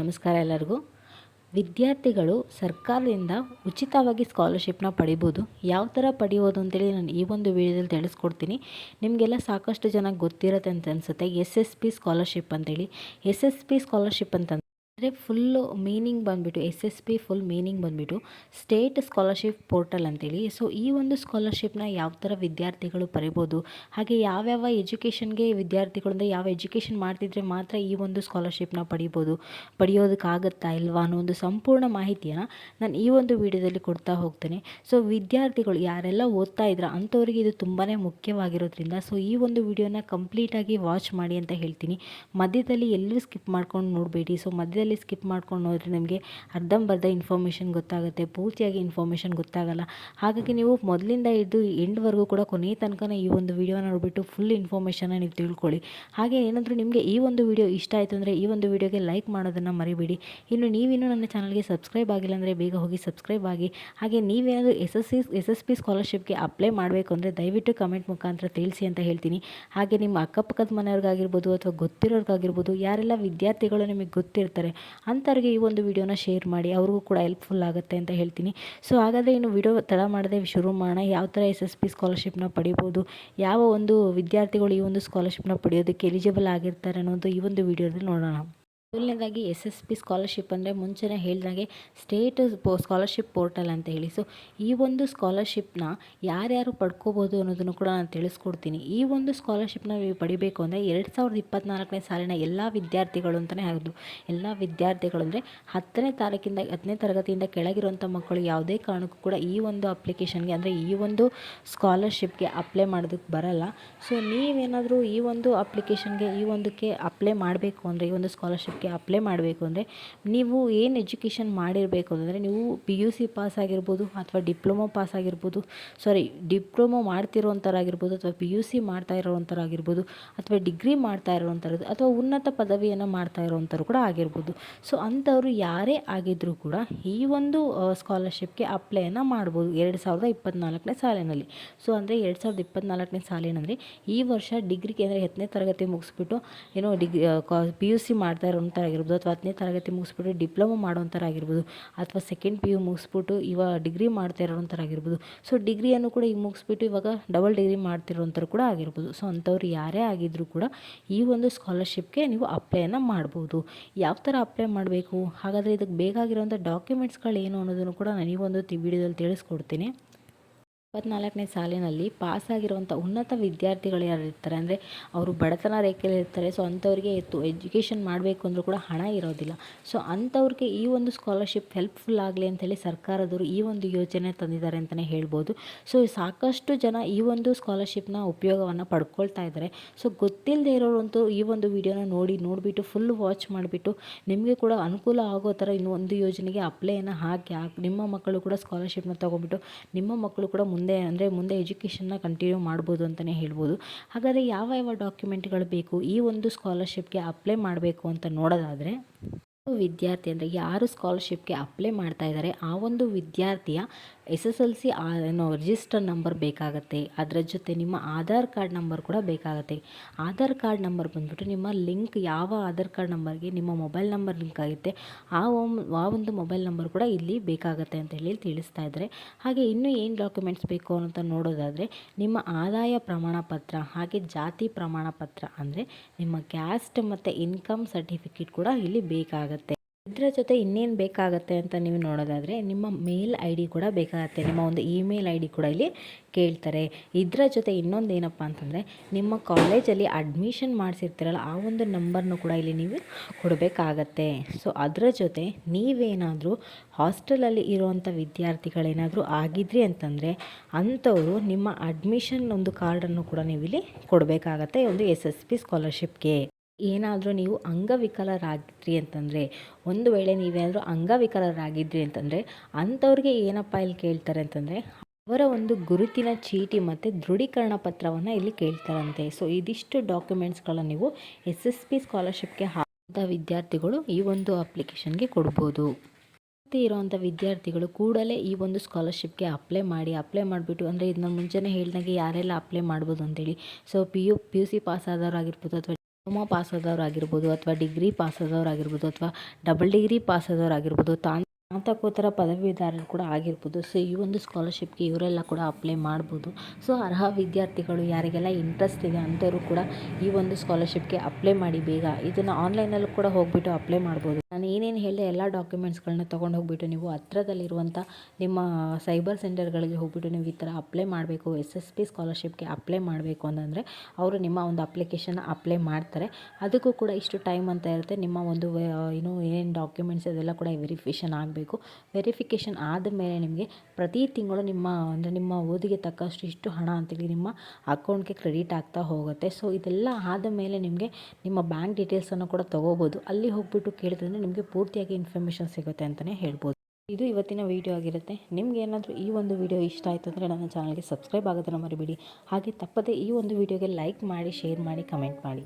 ನಮಸ್ಕಾರ ಎಲ್ಲರಿಗೂ. ವಿದ್ಯಾರ್ಥಿಗಳು ಸರ್ಕಾರದಿಂದ ಉಚಿತವಾಗಿ ಸ್ಕಾಲರ್ಶಿಪ್ನ ಪಡಿಬೋದು. ಯಾವ ಥರ ಪಡಿಬೋದು ಅಂತೇಳಿ ನಾನು ಈ ಒಂದು ವಿಡಿಯೋದಲ್ಲಿ ತಿಳಿಸ್ಕೊಡ್ತೀನಿ. ನಿಮಗೆಲ್ಲ ಸಾಕಷ್ಟು ಜನ ಗೊತ್ತಿರತ್ತೆ ಅಂತ ಅನಿಸುತ್ತೆ. ಎಸ್ ಎಸ್ ಪಿ ಸ್ಕಾಲರ್ಶಿಪ್ ಅಂತೇಳಿ. ಎಸ್ ಎಸ್ ಪಿ ಸ್ಕಾಲರ್ಶಿಪ್ ಅಂತ ಅಂದರೆ ಫುಲ್ಲು ಮೀನಿಂಗ್ ಬಂದುಬಿಟ್ಟು S S P full meaning ಬಂದುಬಿಟ್ಟು, ಸ್ಟೇಟ್ ಸ್ಕಾಲರ್ಶಿಪ್ ಪೋರ್ಟಲ್ ಅಂತೇಳಿ. ಸೊ ಈ ಒಂದು ಸ್ಕಾಲರ್ಶಿಪ್ನ ಯಾವ ಥರ ವಿದ್ಯಾರ್ಥಿಗಳು ಪಡಿಬೋದು ಹಾಗೆ ಯಾವ್ಯಾವ ಎಜುಕೇಷನ್ಗೆ ವಿದ್ಯಾರ್ಥಿಗಳು ಅಂದರೆ ಯಾವ ಎಜುಕೇಷನ್ ಮಾಡ್ತಿದ್ರೆ ಮಾತ್ರ ಈ ಒಂದು ಸ್ಕಾಲರ್ಶಿಪ್ನ ಪಡಿಬೋದು, ಪಡೆಯೋದಕ್ಕಾಗತ್ತಾ ಇಲ್ವಾ ಅನ್ನೋ ಒಂದು ಸಂಪೂರ್ಣ ಮಾಹಿತಿಯನ್ನು ನಾನು ಈ ಒಂದು ವಿಡಿಯೋದಲ್ಲಿ ಕೊಡ್ತಾ ಹೋಗ್ತೇನೆ. ಸೊ ವಿದ್ಯಾರ್ಥಿಗಳು ಯಾರೆಲ್ಲ ಓದ್ತಾ ಇದ್ರ ಅಂಥವ್ರಿಗೆ ಇದು ತುಂಬಾ ಮುಖ್ಯವಾಗಿರೋದ್ರಿಂದ ಸೊ ಈ ಒಂದು ವಿಡಿಯೋನ ಕಂಪ್ಲೀಟಾಗಿ ವಾಚ್ ಮಾಡಿ ಅಂತ ಹೇಳ್ತೀನಿ. ಮಧ್ಯದಲ್ಲಿ ಎಲ್ಲೂ ಸ್ಕಿಪ್ ಮಾಡ್ಕೊಂಡು ನೋಡಬೇಡಿ. ಸೊ ಮಧ್ಯದಲ್ಲಿ ಸ್ಕಿಪ್ ಮಾಡ್ಕೊಂಡು ಹೋದರೆ ನಿಮಗೆ ಅರ್ಧಂಬರ್ಧ ಇನ್ಫಾರ್ಮೇಷನ್ ಗೊತ್ತಾಗುತ್ತೆ, ಪೂರ್ತಿಯಾಗಿ ಇನ್ಫಾರ್ಮೇಷನ್ ಗೊತ್ತಾಗಲ್ಲ. ಹಾಗಾಗಿ ನೀವು ಮೊದಲಿಂದ ಹಿಡಿದು ಎಂಡ್ವರೆಗೂ ಕೂಡ ಕೊನೆಯ ತನಕ ಈ ಒಂದು ವಿಡಿಯೋನ ನೋಡಿಬಿಟ್ಟು ಫುಲ್ ಇನ್ಫಾರ್ಮೇಷನ್ನ ನೀವು ತಿಳ್ಕೊಳ್ಳಿ. ಹಾಗೆ ಏನಾದರೂ ನಿಮಗೆ ಈ ಒಂದು ವಿಡಿಯೋ ಇಷ್ಟ ಆಯಿತು ಅಂದರೆ ಈ ಒಂದು ವಿಡಿಯೋಗೆ ಲೈಕ್ ಮಾಡೋದನ್ನು ಮರಿಬೇಡಿ. ಇನ್ನು ನೀವಿನ್ನೂ ನನ್ನ ಚಾನಲ್ಗೆ ಸಬ್ಸ್ಕ್ರೈಬ್ ಆಗಿಲ್ಲ ಅಂದರೆ ಬೇಗ ಹೋಗಿ ಸಬ್ಸ್ಕ್ರೈಬ್ ಆಗಿ. ಹಾಗೆ ನೀವೇನಾದರೂ S S C S S P ಸ್ಕಾಲರ್ಶಿಪ್ಗೆ apply ಮಾಡಬೇಕು ಅಂದರೆ ದಯವಿಟ್ಟು ಕಮೆಂಟ್ ಮುಖಾಂತರ ತಿಳಿಸಿ ಅಂತ ಹೇಳ್ತೀನಿ. ಹಾಗೆ ನಿಮ್ಮ ಅಕ್ಕಪಕ್ಕದ ಮನೆಯವ್ರಿಗಾಗಿರ್ಬೋದು ಅಥವಾ ಗೊತ್ತಿರೋರ್ಗಾಗಿರ್ಬೋದು, ಯಾರೆಲ್ಲ ವಿದ್ಯಾರ್ಥಿಗಳು ನಿಮಗೆ ಗೊತ್ತಿರ್ತಾರೆ ಅಂಥವ್ರಿಗೆ ಈ ಒಂದು ವಿಡಿಯೋನ ಶೇರ್ ಮಾಡಿ, ಅವ್ರಿಗೂ ಕೂಡ ಹೆಲ್ಪ್ಫುಲ್ ಆಗುತ್ತೆ ಅಂತ ಹೇಳ್ತೀನಿ. ಸೊ ಹಾಗಾದರೆ ಇನ್ನು ವಿಡಿಯೋ ತಡ ಮಾಡದೆ ಶುರು ಮಾಡೋಣ. ಯಾವ ಥರ ಎಸ್ ಎಸ್ ಪಿ ಸ್ಕಾಲರ್ಶಿಪ್ನ ಪಡಿಬೋದು, ಯಾವ ಒಂದು ವಿದ್ಯಾರ್ಥಿಗಳು ಈ ಒಂದು ಸ್ಕಾಲರ್ಶಿಪ್ನ ಪಡೆಯೋದಕ್ಕೆ ಎಲಿಜಿಬಲ್ ಆಗಿರ್ತಾರೆ ಅನ್ನೋದು ಈ ಒಂದು ವಿಡಿಯೋದಲ್ಲಿ ನೋಡೋಣ. ಮೊದಲನೇದಾಗಿ ಎಸ್ ಎಸ್ ಪಿ ಸ್ಕಾಲರ್ಶಿಪ್ ಅಂದರೆ ಮುಂಚೆನೇ ಹೇಳಿದಾಗೆ ಸ್ಟೇಟ್ ಪೋ ಸ್ಕಾಲರ್ಶಿಪ್ ಪೋರ್ಟಲ್ ಅಂತ ಹೇಳಿ. ಸೊ ಈ ಒಂದು ಸ್ಕಾಲರ್ಶಿಪ್ನ ಯಾರ್ಯಾರು ಪಡ್ಕೋಬೋದು ಅನ್ನೋದನ್ನು ಕೂಡ ನಾನು ತಿಳಿಸ್ಕೊಡ್ತೀನಿ. ಈ ಒಂದು ಸ್ಕಾಲರ್ಶಿಪ್ನ ನೀವು ಪಡಿಬೇಕು ಅಂದರೆ ಎರಡು ಸಾವಿರದ ಇಪ್ಪತ್ತ್ನಾಲ್ಕನೇ ಸಾಲಿನ ಎಲ್ಲ ವಿದ್ಯಾರ್ಥಿಗಳು ಅಂತಲೇ ಹೌದು. ಎಲ್ಲ ವಿದ್ಯಾರ್ಥಿಗಳು ಅಂದರೆ ಹತ್ತನೇ ತಾರೀಕಿಂದ ಹತ್ತನೇ ತರಗತಿಯಿಂದ ಕೆಳಗಿರುವಂಥ ಮಕ್ಕಳು ಯಾವುದೇ ಕಾರಣಕ್ಕೂ ಕೂಡ ಈ ಒಂದು ಅಪ್ಲಿಕೇಶನ್ಗೆ ಅಂದರೆ ಈ ಒಂದು ಸ್ಕಾಲರ್ಶಿಪ್ಗೆ ಅಪ್ಲೈ ಮಾಡೋದಕ್ಕೆ ಬರಲ್ಲ. ಸೊ ನೀವೇನಾದರೂ ಈ ಒಂದು ಅಪ್ಲಿಕೇಶನ್ಗೆ ಈ ಒಂದಕ್ಕೆ ಅಪ್ಲೈ ಮಾಡಬೇಕು ಅಂದರೆ ಈ ಒಂದು ಸ್ಕಾಲರ್ಶಿಪ್ ಅಪ್ಲೈ ಮಾಡಬೇಕು ಅಂದರೆ ನೀವು ಏನು ಎಜುಕೇಷನ್ ಮಾಡಿರಬೇಕು ಅಂದರೆ ನೀವು ಪಿ ಯು ಸಿ ಪಾಸ್ ಆಗಿರ್ಬೋದು ಅಥವಾ ಡಿಪ್ಲೊಮೊ ಪಾಸ್ ಆಗಿರ್ಬೋದು ಸಾರಿ ಡಿಪ್ಲೊಮೊ ಮಾಡ್ತಿರೋವಂಥರಾಗಿರ್ಬೋದು ಅಥವಾ ಪಿ ಯು ಸಿ ಮಾಡ್ತಾ ಇರೋವಂಥರಾಗಿರ್ಬೋದು ಅಥವಾ ಡಿಗ್ರಿ ಮಾಡ್ತಾ ಇರೋವಂಥದ್ದು ಅಥವಾ ಉನ್ನತ ಪದವಿಯನ್ನು ಮಾಡ್ತಾ ಇರೋವಂಥವ್ರು ಕೂಡ ಆಗಿರ್ಬೋದು. ಸೊ ಅಂಥವರು ಯಾರೇ ಆಗಿದ್ದರೂ ಕೂಡ ಈ ಒಂದು ಸ್ಕಾಲರ್ಶಿಪ್ಗೆ ಅಪ್ಲೈಯನ್ನು ಮಾಡ್ಬೋದು ಎರಡು ಸಾವಿರದ ಇಪ್ಪತ್ತ್ನಾಲ್ಕನೇ ಸಾಲಿನಲ್ಲಿ. ಸೊ ಅಂದರೆ ಎರಡು ಸಾವಿರದ ಇಪ್ಪತ್ತ್ನಾಲ್ಕನೇ ಸಾಲಿನಂದರೆ ಈ ವರ್ಷ ಡಿಗ್ರಿಗೆ ಅಂದರೆ ಹತ್ತನೇ ತರಗತಿ ಮುಗಿಸ್ಬಿಟ್ಟು ಏನೋ ಡಿಗ್ರಿ ಪಿ ಯು ಸಿ ಮಾಡ್ತಾ ಇರೋ ಆಗಿರ್ಬೋದು ಅಥವಾ ಹತ್ತನೇ ತರಗತಿ ಮುಗಿಸ್ಬಿಟ್ಟು ಡಿಪ್ಲೊಮೊ ಆಗಿರ್ಬೋದು ಅಥವಾ ಸೆಕೆಂಡ್ ಪಿ ಯು ಮುಗಿಸ್ಬಿಟ್ಟು ಇವಾಗ ಡಿಗ್ರಿ ಮಾಡ್ತಾ ಆಗಿರ್ಬೋದು. ಸೊ ಡಿಗ್ರಿಯನ್ನು ಕೂಡ ಈಗ ಮುಗಿಸ್ಬಿಟ್ಟು ಇವಾಗ ಡಬಲ್ ಡಿಗ್ರಿ ಮಾಡ್ತಿರೋಂಥರು ಕೂಡ ಆಗಿರ್ಬೋದು. ಸೊ ಅಂಥವ್ರು ಯಾರೇ ಆಗಿದ್ದರೂ ಕೂಡ ಈ ಒಂದು ಸ್ಕಾಲರ್ಶಿಪ್ಗೆ ನೀವು ಅಪ್ಲೈಯನ್ನು ಮಾಡ್ಬೋದು. ಯಾವ ಥರ ಅಪ್ಲೈ ಮಾಡಬೇಕು? ಹಾಗಾದರೆ ಇದಕ್ಕೆ ಬೇಕಾಗಿರೋಂಥ ಏನು ಅನ್ನೋದನ್ನು ಕೂಡ ನಾನು ಈ ಒಂದು ವಿಡಿಯೋದಲ್ಲಿ ತಿಳಿಸ್ಕೊಡ್ತೀನಿ. ಇಪ್ಪತ್ನಾಲ್ಕನೇ ಸಾಲಿನಲ್ಲಿ ಪಾಸಾಗಿರುವಂಥ ಉನ್ನತ ವಿದ್ಯಾರ್ಥಿಗಳು ಯಾರು ಇರ್ತಾರೆ ಅಂದರೆ ಅವರು ಬಡತನ ರೇಖೆಯಲ್ಲಿ ಇರ್ತಾರೆ. ಸೊ ಅಂಥವ್ರಿಗೆ ಎತ್ತು ಎಜುಕೇಷನ್ ಮಾಡಬೇಕು ಅಂದರೂ ಕೂಡ ಹಣ ಇರೋದಿಲ್ಲ. ಸೊ ಅಂಥವ್ರಿಗೆ ಈ ಒಂದು ಸ್ಕಾಲರ್ಶಿಪ್ ಹೆಲ್ಪ್ಫುಲ್ ಆಗಲಿ ಅಂತೇಳಿ ಸರ್ಕಾರದವರು ಈ ಒಂದು ಯೋಜನೆ ತಂದಿದ್ದಾರೆ ಅಂತಲೇ ಹೇಳ್ಬೋದು. ಸೊ ಸಾಕಷ್ಟು ಜನ ಈ ಒಂದು ಸ್ಕಾಲರ್ಶಿಪ್ನ ಉಪಯೋಗವನ್ನು ಪಡ್ಕೊಳ್ತಾ ಇದ್ದಾರೆ. ಸೊ ಗೊತ್ತಿಲ್ಲದೆ ಇರೋರಂತೂ ಈ ಒಂದು ವಿಡಿಯೋನ ನೋಡಿ, ನೋಡಿಬಿಟ್ಟು ಫುಲ್ ವಾಚ್ ಮಾಡಿಬಿಟ್ಟು ನಿಮಗೆ ಕೂಡ ಅನುಕೂಲ ಆಗೋ ಥರ ಇನ್ನೊಂದು ಯೋಜನೆಗೆ ಅಪ್ಲೈಯನ್ನು ಹಾಕಿ ನಿಮ್ಮ ಮಕ್ಕಳು ಕೂಡ ಸ್ಕಾಲರ್ಶಿಪ್ನ ತೊಗೊಂಡ್ಬಿಟ್ಟು ನಿಮ್ಮ ಮಕ್ಕಳು ಕೂಡ ಮುಂದೆ ಮುಂದೆ ಅಂದರೆ ಮುಂದೆ ಎಜುಕೇಷನ್ನ ಕಂಟಿನ್ಯೂ ಮಾಡ್ಬೋದು ಅಂತಲೇ ಹೇಳ್ಬೋದು. ಹಾಗಾದರೆ ಯಾವ ಯಾವ ಡಾಕ್ಯುಮೆಂಟ್ಗಳು ಬೇಕು, ಈ ಒಂದು ಸ್ಕಾಲರ್ಶಿಪ್ಗೆ ಅಪ್ಲೈ ಮಾಡಬೇಕು ಅಂತ ನೋಡೋದಾದರೆ? ವಿದ್ಯಾರ್ಥಿ ಅಂದರೆ ಯಾರು ಸ್ಕಾಲರ್ಶಿಪ್ಗೆ ಅಪ್ಲೈ ಮಾಡ್ತಾ ಇದ್ದಾರೆ ಆ ಒಂದು ವಿದ್ಯಾರ್ಥಿಯ ಎಸ್ ಎಸ್ ಎಲ್ ಸಿ ಏನೋ ರಿಜಿಸ್ಟರ್ ನಂಬರ್ ಬೇಕಾಗುತ್ತೆ. ಅದರ ಜೊತೆ ನಿಮ್ಮ ಆಧಾರ್ ಕಾರ್ಡ್ ನಂಬರ್ ಕೂಡ ಬೇಕಾಗುತ್ತೆ. ಆಧಾರ್ ಕಾರ್ಡ್ ನಂಬರ್ ಬಂದ್ಬಿಟ್ಟು ನಿಮ್ಮ ಲಿಂಕ್ ಯಾವ ಆಧಾರ್ ಕಾರ್ಡ್ ನಂಬರ್ಗೆ ನಿಮ್ಮ ಮೊಬೈಲ್ ನಂಬರ್ ಲಿಂಕ್ ಆಗುತ್ತೆ, ಆ ಆ ಒಂದು ಮೊಬೈಲ್ ನಂಬರ್ ಕೂಡ ಇಲ್ಲಿ ಬೇಕಾಗುತ್ತೆ ಅಂತ ಹೇಳಿ ತಿಳಿಸ್ತಾ ಇದ್ದಾರೆ ಹಾಗೆ ಇನ್ನೂ ಏನು ಡಾಕ್ಯುಮೆಂಟ್ಸ್ ಬೇಕು ಅಂತ ನೋಡೋದಾದರೆ, ನಿಮ್ಮ ಆದಾಯ ಪ್ರಮಾಣ ಪತ್ರ, ಹಾಗೆ ಜಾತಿ ಪ್ರಮಾಣ ಪತ್ರ ಅಂದರೆ ನಿಮ್ಮ ಕ್ಯಾಸ್ಟ್ ಮತ್ತು ಇನ್ಕಮ್ ಸರ್ಟಿಫಿಕೇಟ್ ಕೂಡ ಇಲ್ಲಿ ಬೇಕಾಗುತ್ತೆ. ಇದರ ಜೊತೆ ಇನ್ನೇನು ಬೇಕಾಗತ್ತೆ ಅಂತ ನೀವು ನೋಡೋದಾದರೆ ನಿಮ್ಮ ಮೇಲ್ ಐ ಡಿ ಕೂಡ ಬೇಕಾಗತ್ತೆ. ನಿಮ್ಮ ಒಂದು ಇಮೇಲ್ ಐ ಡಿ ಕೂಡ ಇಲ್ಲಿ ಕೇಳ್ತಾರೆ. ಇದರ ಜೊತೆ ಇನ್ನೊಂದು ಏನಪ್ಪ ಅಂತಂದರೆ ನಿಮ್ಮ ಕಾಲೇಜಲ್ಲಿ ಅಡ್ಮಿಷನ್ ಮಾಡಿಸಿರ್ತೀರಲ್ಲ, ಆ ಒಂದು ನಂಬರ್ನು ಕೂಡ ಇಲ್ಲಿ ನೀವು ಕೊಡಬೇಕಾಗತ್ತೆ. ಸೊ ಅದರ ಜೊತೆ ನೀವೇನಾದರೂ ಹಾಸ್ಟೆಲಲ್ಲಿ ಇರುವಂಥ ವಿದ್ಯಾರ್ಥಿಗಳೇನಾದರೂ ಆಗಿದ್ರಿ ಅಂತಂದರೆ ಅಂಥವರು ನಿಮ್ಮ ಅಡ್ಮಿಷನ್ ಒಂದು ಕಾರ್ಡನ್ನು ಕೂಡ ನೀವು ಇಲ್ಲಿ ಕೊಡಬೇಕಾಗತ್ತೆ, ಒಂದು ಎಸ್ ಎಸ್ ಪಿ ಸ್ಕಾಲರ್ಶಿಪ್ಗೆ ಏನಾದರೂ ನೀವು ಅಂಗವಿಕಲರಾಗಿದ್ರಿ ಅಂತಂದರೆ, ಒಂದು ವೇಳೆ ನೀವೇನಾದರೂ ಅಂಗವಿಕಲರಾಗಿದ್ರಿ ಅಂತಂದರೆ, ಅಂಥವ್ರಿಗೆ ಏನಪ್ಪ ಇಲ್ಲಿ ಕೇಳ್ತಾರೆ ಅಂತಂದರೆ, ಅವರ ಒಂದು ಗುರುತಿನ ಚೀಟಿ ಮತ್ತು ದೃಢೀಕರಣ ಪತ್ರವನ್ನು ಇಲ್ಲಿ ಕೇಳ್ತಾರಂತೆ. ಸೊ ಇದಿಷ್ಟು ಡಾಕ್ಯುಮೆಂಟ್ಸ್ಗಳನ್ನು ನೀವು ಎಸ್ ಎಸ್ ಪಿ ಸ್ಕಾಲರ್ಶಿಪ್ಗೆ ಹಾಕಿದ ವಿದ್ಯಾರ್ಥಿಗಳು ಈ ಒಂದು ಅಪ್ಲಿಕೇಶನ್ಗೆ ಕೊಡ್ಬೋದು. ಇರುವಂಥ ವಿದ್ಯಾರ್ಥಿಗಳು ಕೂಡಲೇ ಈ ಒಂದು ಸ್ಕಾಲರ್ಶಿಪ್ಗೆ ಅಪ್ಲೈ ಮಾಡಿ ಅಪ್ಲೈ ಮಾಡಿಬಿಟ್ಟು ಅಂದರೆ ಇದನ್ನ ಮುಂಚೆನೇ ಹೇಳಿದಾಗೆ ಯಾರೆಲ್ಲ ಅಪ್ಲೈ ಮಾಡ್ಬೋದು ಅಂತೇಳಿ. So P U P U C pass ಆದವರಾಗಿರ್ಬೋದು ಅಥವಾ ಡಿಪ್ಲೊಮಾ ಪಾಸ್ ಆದವ್ರಾಗಿರ್ಬೋದು ಅಥವಾ ಡಿಗ್ರಿ ಪಾಸ್ ಆದವ್ರಾಗಿರ್ಬೋದು ಅಥವಾ ಡಬಲ್ ಡಿಗ್ರಿ ಪಾಸ್ ಆದವ್ರಾಗಿರ್ಬೋದು ತಾನ್ ಸ್ನಾತಕೋತ್ತರ ಪದವೀಧರರು ಕೂಡ ಆಗಿರ್ಬೋದು. ಸೊ ಈ ಒಂದು ಸ್ಕಾಲರ್ಶಿಪ್ಗೆ ಇವರೆಲ್ಲ ಕೂಡ ಅಪ್ಲೈ ಮಾಡ್ಬೋದು. ಸೊ ಅರ್ಹ ವಿದ್ಯಾರ್ಥಿಗಳು ಯಾರಿಗೆಲ್ಲ ಇಂಟ್ರೆಸ್ಟ್ ಇದೆ ಅಂಥವರು ಕೂಡ ಈ ಒಂದು ಸ್ಕಾಲರ್ಶಿಪ್ಗೆ ಅಪ್ಲೈ ಮಾಡಿ ಬೇಗ. ಇದನ್ನು ಆನ್ಲೈನಲ್ಲೂ ಕೂಡ ಹೋಗ್ಬಿಟ್ಟು ಅಪ್ಲೈ ಮಾಡ್ಬೋದು. ನಾನು ಏನೇನು ಹೇಳಿದೆ ಎಲ್ಲ ಡಾಕ್ಯುಮೆಂಟ್ಸ್ಗಳನ್ನ ತೊಗೊಂಡು ಹೋಗ್ಬಿಟ್ಟು ನೀವು ಹತ್ರದಲ್ಲಿರುವಂಥ ನಿಮ್ಮ ಸೈಬರ್ ಸೆಂಟರ್ಗಳಿಗೆ ಹೋಗ್ಬಿಟ್ಟು ನೀವು ಈ ಥರ ಅಪ್ಲೈ ಮಾಡಬೇಕು, ಎಸ್ ಎಸ್ ಪಿ ಸ್ಕಾಲರ್ಶಿಪ್ಗೆ ಅಪ್ಲೈ ಮಾಡಬೇಕು ಅಂತಂದರೆ ಅವರು ನಿಮ್ಮ ಒಂದು ಅಪ್ಲಿಕೇಶನ್ ಅಪ್ಲೈ ಮಾಡ್ತಾರೆ. ಅದಕ್ಕೂ ಕೂಡ ಇಷ್ಟು ಟೈಮ್ ಅಂತ ಇರುತ್ತೆ. ನಿಮ್ಮ ಒಂದು ಏನು ಏನೇನು ಡಾಕ್ಯುಮೆಂಟ್ಸ್ ಅದೆಲ್ಲ ಕೂಡ ವೆರಿಫಿಕೇಷನ್ ಆಗಬೇಕು. ವೆರಿಫಿಕೇಷನ್ ಆದ ಮೇಲೆ ನಿಮಗೆ ಪ್ರತಿ ತಿಂಗಳು ನಿಮ್ಮ, ಅಂದರೆ ನಿಮ್ಮ ಓದಿಗೆ ತಕ್ಕಷ್ಟು ಇಷ್ಟು ಹಣ ಅಂತೇಳಿ ನಿಮ್ಮ ಅಕೌಂಟ್ಗೆ ಕ್ರೆಡಿಟ್ ಆಗ್ತಾ ಹೋಗುತ್ತೆ. ಸೊ, ಇದೆಲ್ಲ ಆದ ಮೇಲೆ ನಿಮಗೆ ನಿಮ್ಮ ಬ್ಯಾಂಕ್ ಡೀಟೇಲ್ಸನ್ನು ಕೂಡ ತೊಗೋಬೋದು. ಅಲ್ಲಿ ಹೋಗ್ಬಿಟ್ಟು ಕೇಳಿದ್ರೆ ನಿಮಗೆ ಪೂರ್ತಿಯಾಗಿ ಇನ್ಫಾರ್ಮೇಷನ್ ಸಿಗುತ್ತೆ ಅಂತಲೇ ಹೇಳ್ಬೋದು. ಇದು ಇವತ್ತಿನ ವೀಡಿಯೋ ಆಗಿರುತ್ತೆ. ನಿಮ್ಗೆ ಏನಾದರೂ ಈ ಒಂದು ವಿಡಿಯೋ ಇಷ್ಟ ಆಯಿತು ಅಂದರೆ ನನ್ನ ಚಾನಲ್ಗೆ ಸಬ್ಸ್ಕ್ರೈಬ್ ಆಗೋದನ್ನು ಮರಿಬೇಡಿ. ಹಾಗೆ ತಪ್ಪದೇ ಈ ಒಂದು ವಿಡಿಯೋಗೆ ಲೈಕ್ ಮಾಡಿ ಶೇರ್ ಮಾಡಿ ಕಮೆಂಟ್ ಮಾಡಿ.